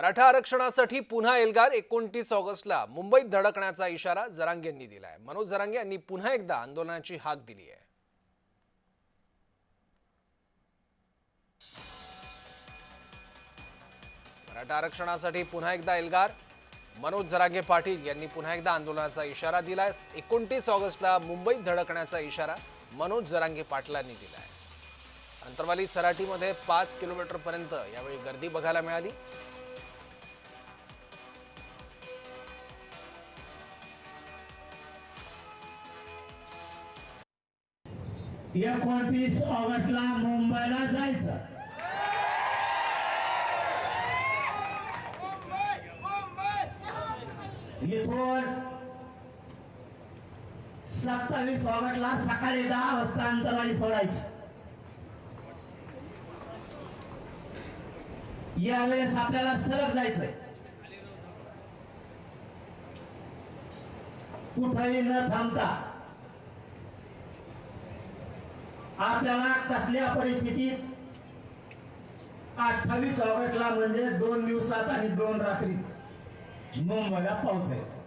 मराठा आरक्षणासाठी पुन्हा एल्गार एकोणतीस ऑगस्टला मुंबईत धडकण्याचा इशारा जरांगे यांनी दिलाय. मनोज जरांगे यांनी पुन्हा एकदा आंदोलनाची हाक दिली आहे. मराठा आरक्षणासाठी पुन्हा एकदा एल्गार. मनोज जरांगे पाटील यांनी पुन्हा एकदा आंदोलनाचा इशारा दिलाय. एकोणतीस ऑगस्टला मुंबईत धडकण्याचा इशारा मनोज जरांगे पाटलांनी दिलाय. अंतरवाली सराटीमध्ये पाच किलोमीटरपर्यंत यावेळी गर्दी बघायला मिळाली. एकोणतीस ऑगस्टला मुंबईला जायचं. इथून सत्तावीस ऑगस्टला सकाळी दहा वाजता अंतरवाली सोडायची. यावेळेस आपल्याला सरळ जायचंय. कुठंही न थांबता आपल्याला कसल्या परिस्थितीत अठ्ठावीस ऑगस्टला म्हणजे दोन दिवसात आणि दोन रात्री. मुंबईला पोहोचायचं